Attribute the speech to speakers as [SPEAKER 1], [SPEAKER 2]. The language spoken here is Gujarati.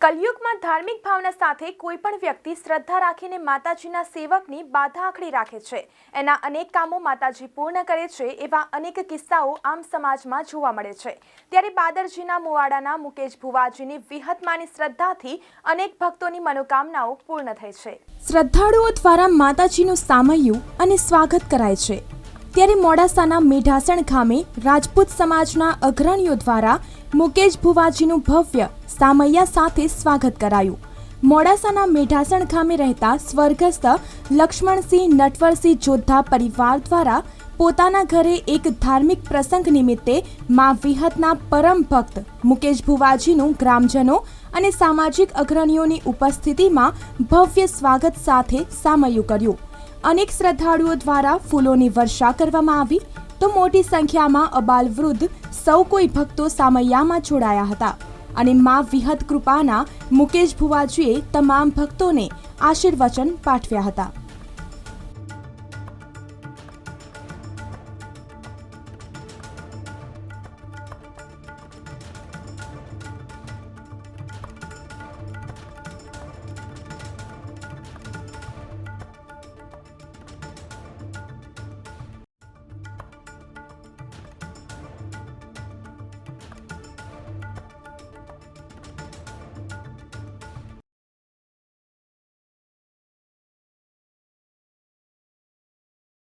[SPEAKER 1] કલયુગમાં ધાર્મિક ભાવના સાથે કોઈ પણ વ્યક્તિ શ્રદ્ધા રાખીને માતાજીના સેવકની બાધા આખડી રાખે છે. એના અનેક કામો માતાજી પૂર્ણ કરે છે એવા અનેક કિસ્સાઓ આમ સમાજમાં જોવા મળે છે. ત્યારે બાદરજીના મુવાડાના મુકેશ ભુવાજીની વિહતમાની શ્રદ્ધાથી અનેક ભક્તોની મનોકામનાઓ પૂર્ણ થઈ છે. શ્રદ્ધાળુઓ દ્વારા માતાજીનું સામયું અને સ્વાગત કરાય છે. ત્યારે મોડાસાના મેઢાસણ ખામે રાજપૂત સમાજના અગ્રણીઓ દ્વારા મુકેશ ભુવાજીનું ભવ્ય સામૈયા સાથે સ્વાગત કરાયું. મોડાસાના મેઢાસણ ખામે રહેતા સ્વર્ગસ્થ લક્ષ્મણસિંહ નટવરસિંહ જોધા પરિવાર દ્વારા પોતાના ઘરે એક ધાર્મિક પ્રસંગ નિમિત્તે મા વિહતના પરમ ભક્ત મુકેશ ભુવાજીનું ગ્રામજનો અને સામાજિક અગ્રણીઓની ઉપસ્થિતિમાં ભવ્ય સ્વાગત સાથે સામયું કર્યું. અનેક શ્રદ્ધાળુઓ દ્વારા ફૂલોની વર્ષા કરવામાં આવી. તો મોટી સંખ્યામાં અબાલ વૃદ્ધ સૌ કોઈ ભક્તો સામૈયામાં જોડાયા હતા. અને મા વિહત કૃપાના મુકેશ ભુવાજીએ તમામ ભક્તોને આશીર્વચન પાઠવ્યા હતા.